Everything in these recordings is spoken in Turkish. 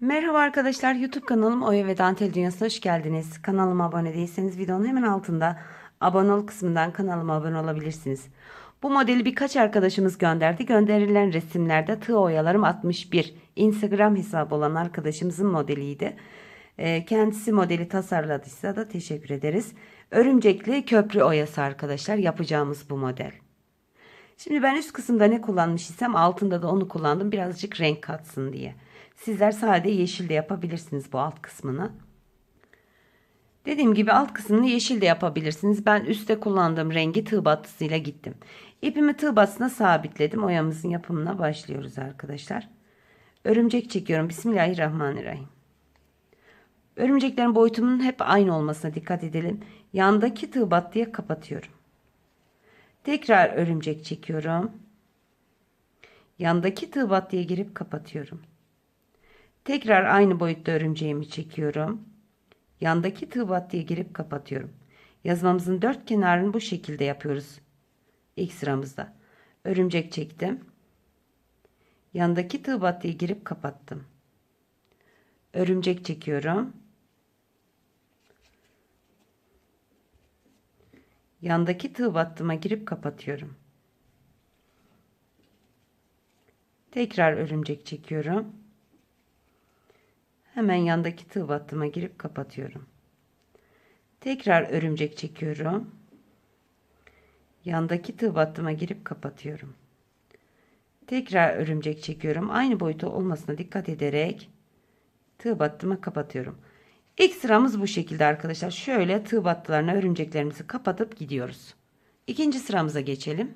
Merhaba arkadaşlar YouTube kanalım Oya ve Dantel Dünyası'na hoş geldiniz. Kanalıma abone değilseniz videonun hemen altında abone ol kısmından kanalıma abone olabilirsiniz. Bu modeli birkaç arkadaşımız gönderdi. Gönderilen resimlerde tığ oyalarım 61 Instagram hesabı olan arkadaşımızın modeliydi. Ee, Kendisi modeli tasarladıysa da teşekkür ederiz. Örümcekli köprü oyası arkadaşlar yapacağımız bu model. Şimdi ben üst kısımda ne kullanmış isem altında da onu kullandım birazcık renk katsın diye. Sizler sade yeşil de yapabilirsiniz bu alt kısmını. Dediğim gibi alt kısmını yeşil de yapabilirsiniz. Ben üstte kullandığım rengi tığ battısıyla gittim. İpimi tığ battısına sabitledim. Oyamızın yapımına başlıyoruz arkadaşlar. Örümcek çekiyorum. Bismillahirrahmanirrahim. Örümceklerin boyutunun hep aynı olmasına dikkat edelim. Yandaki tığ battıya kapatıyorum. Tekrar örümcek çekiyorum. Yandaki tığ battıya girip kapatıyorum. Tekrar aynı boyutta örümceğimi çekiyorum. Yandaki tığ battıya girip kapatıyorum. Yazmamızın dört kenarını bu şekilde yapıyoruz. İlk sıramızda. Örümcek çektim. Yandaki tığ battıya girip kapattım. Örümcek çekiyorum. Yandaki tığ battıma girip kapatıyorum. Tekrar örümcek çekiyorum. Hemen yandaki tığ battıma girip kapatıyorum. Tekrar örümcek çekiyorum. Yandaki tığ battıma girip kapatıyorum. Tekrar örümcek çekiyorum. Aynı boyutu olmasına dikkat ederek tığ battıma kapatıyorum. İlk sıramız bu şekilde arkadaşlar. Şöyle tığ battılarına örümceklerimizi kapatıp gidiyoruz. İkinci sıramıza geçelim.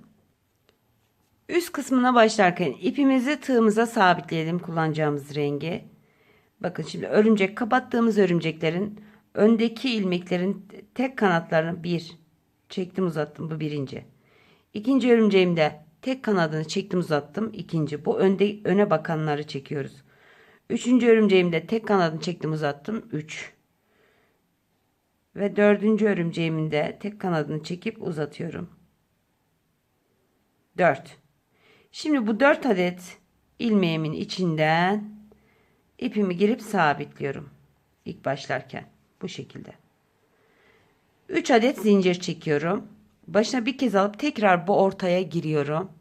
Üst kısmına başlarken ipimizi tığımıza sabitleyelim kullanacağımız rengi. Bakın şimdi örümcek kapattığımız örümceklerin öndeki ilmeklerin tek kanatlarını bir çektim uzattım bu birinci. İkinci örümceğimde tek kanadını çektim uzattım ikinci. Bu önde öne bakanları çekiyoruz. Üçüncü örümceğimde tek kanadını çektim uzattım üç. Ve dördüncü örümceğimin tek kanadını çekip uzatıyorum. Dört. Şimdi bu dört adet ilmeğimin içinden ipimi girip sabitliyorum. İlk başlarken bu şekilde. 3 adet zincir çekiyorum. Başına bir kez alıp tekrar bu ortaya giriyorum.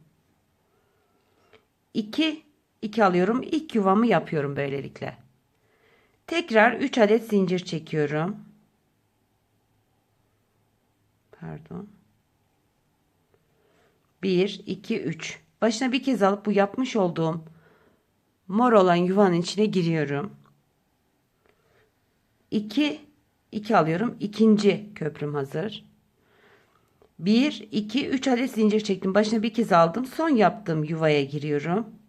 2 2 alıyorum. İlk yuvamı yapıyorum böylelikle. Tekrar 3 adet zincir çekiyorum. Pardon. 1 2 3. Başına bir kez alıp bu yapmış olduğum mor olan yuvanın içine giriyorum. 2 2 alıyorum. İkinci köprüm hazır. 1 2 3 adet zincir çektim. Başına bir kez aldım. Son yaptığım yuvaya giriyorum.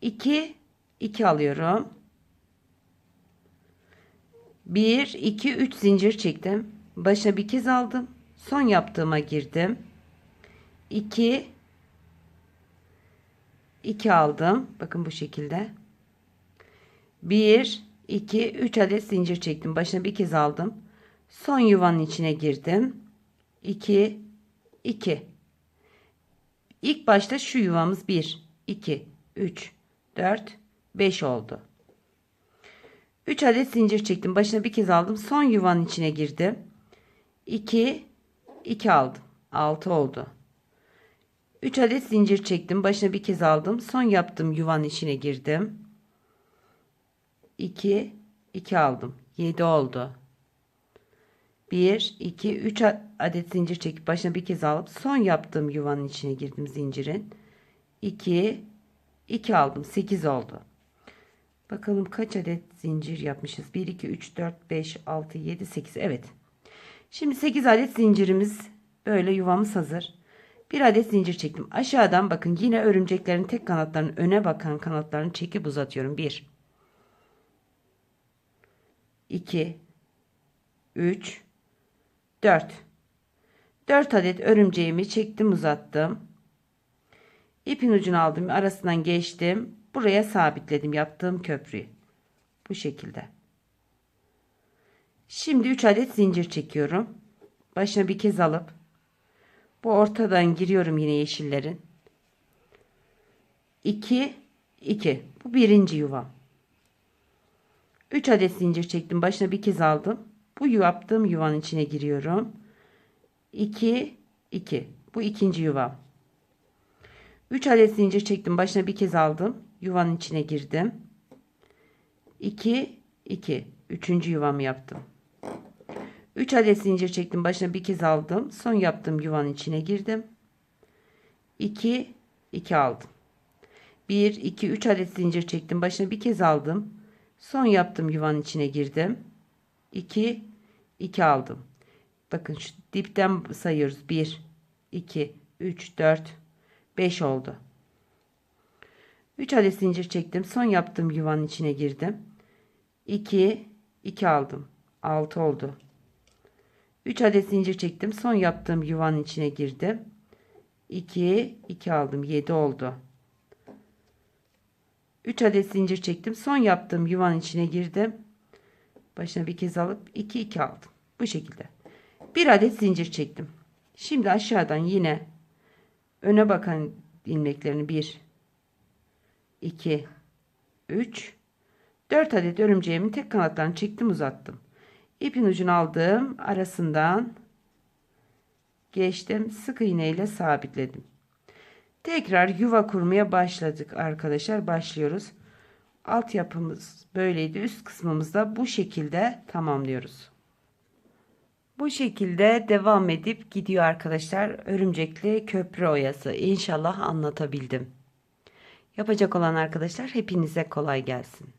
2 2 alıyorum. 1 2 3 zincir çektim. Başına bir kez aldım. Son yaptığıma girdim. 2 2 aldım. Bakın bu şekilde. 1 2 3 adet zincir çektim. Başına bir kez aldım. Son yuvanın içine girdim. 2 2 İlk başta şu yuvamız 1 2 3 4 5 oldu. 3 adet zincir çektim. Başına bir kez aldım. Son yuvanın içine girdim. 2 2 aldım. 6 oldu. 3 adet zincir çektim. Başına bir kez aldım. Son yaptığım yuvanın içine girdim. 2 2 aldım. 7 oldu. 1 2 3 adet zincir çekip başına bir kez alıp son yaptığım yuvanın içine girdim zincirin. 2 2 aldım. 8 oldu. Bakalım kaç adet zincir yapmışız? 1 2 3 4 5 6 7 8. Evet. Şimdi 8 adet zincirimiz böyle yuvamız hazır. Bir adet zincir çektim. Aşağıdan bakın yine örümceklerin tek kanatlarının öne bakan kanatlarını çekip uzatıyorum. 1 2 3 4 4 adet örümceğimi çektim uzattım. İpin ucunu aldım arasından geçtim. Buraya sabitledim yaptığım köprüyü. Bu şekilde. Şimdi 3 adet zincir çekiyorum. Başına bir kez alıp bu ortadan giriyorum yine yeşillerin. 2 2 bu birinci yuvam. 3 adet zincir çektim. Başına bir kez aldım. Bu yaptığım yuvanın içine giriyorum. 2 2. Bu ikinci yuvam. 3 adet zincir çektim. Başına bir kez aldım. Yuvanın içine girdim. 2 2. Üçüncü yuvamı yaptım. 3 adet zincir çektim. Başına bir kez aldım. Son yaptığım yuvanın içine girdim. 2 2 aldım. 1 2 3 adet zincir çektim. Başına bir kez aldım. Son yaptığım yuvanın içine girdim. 2 2 aldım. Bakın şu dipten sayıyoruz. 1 2 3 4 5 oldu. 3 adet zincir çektim. Son yaptığım yuvanın içine girdim. 2 2 aldım. 6 oldu. 3 adet zincir çektim. Son yaptığım yuvanın içine girdim. 2 2 aldım. 7 oldu. 3 adet zincir çektim. Son yaptığım yuvanın içine girdim. Başına bir kez alıp 2 2 aldım. Bu şekilde. Bir adet zincir çektim. Şimdi aşağıdan yine öne bakan ilmeklerini 1 2 3 4 adet örümceğimin tek kanatlarını çektim uzattım. İpin ucunu aldım. Arasından geçtim. Sık iğne ile sabitledim. Tekrar yuva kurmaya başladık arkadaşlar. Başlıyoruz. Alt yapımız böyleydi. Üst kısmımızda bu şekilde tamamlıyoruz. Bu şekilde devam edip gidiyor arkadaşlar. Örümcekli köprü oyası. İnşallah anlatabildim. Yapacak olan arkadaşlar hepinize kolay gelsin.